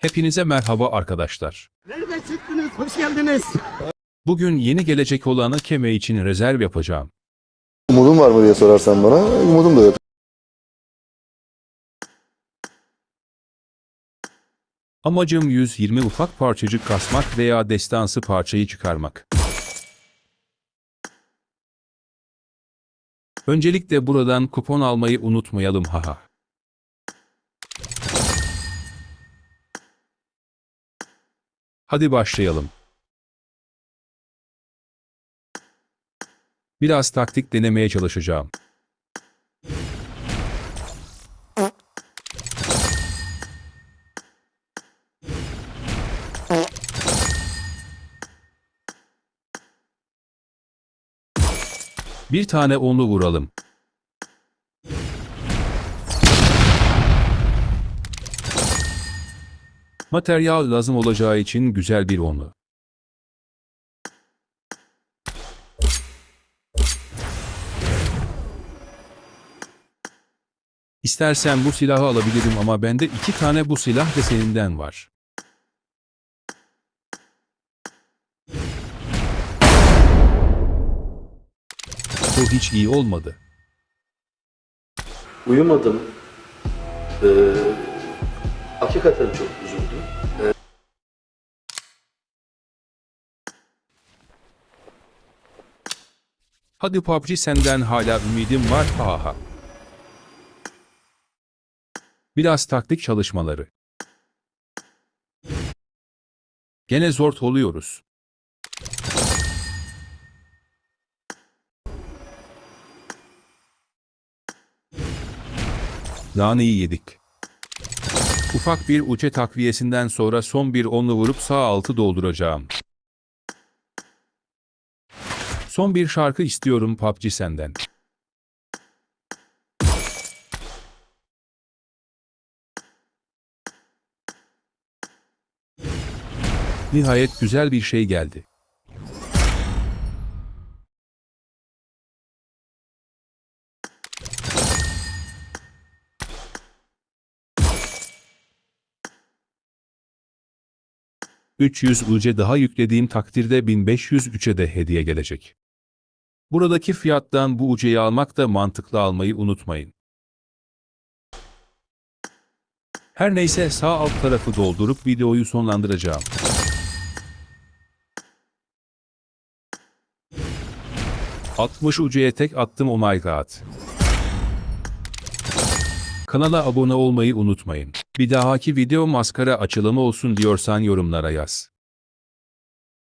Hepinize merhaba arkadaşlar. Nereden çıktınız? Hoş geldiniz. Bugün yeni gelecek olanı keme için rezerv yapacağım. Umudun var mı diye sorarsan bana, umudum da yok. Amacım 120 ufak parçacık kasmak veya destansı parçayı çıkarmak. Öncelikle buradan kupon almayı unutmayalım haha. Hadi başlayalım. Biraz taktik denemeye çalışacağım. Bir tane onlu vuralım. Materyal lazım olacağı için güzel bir onlu. İstersen bu silahı alabilirim ama bende iki tane bu silah deseninden var. Bu hiç iyi olmadı. Uyumadım. Ee, hakikaten çok Hadi PUBG senden hala ümidim var haha. Biraz taktik çalışmaları. Gene zor oluyoruz. Laneyi yedik. Ufak bir uçe takviyesinden sonra son bir onlu vurup sağ altı dolduracağım. Son bir şarkı istiyorum PUBG senden. Nihayet güzel bir şey geldi. ...300 UC daha yüklediğim takdirde 1503'e de hediye gelecek. Buradaki fiyattan bu UC'yi almak da mantıklı almayı unutmayın. Her neyse sağ alt tarafı doldurup videoyu sonlandıracağım. ...60 UC'ye tek attım oh my god. Kanala abone olmayı unutmayın. Bir dahaki video maskara açılımı olsun diyorsan yorumlara yaz.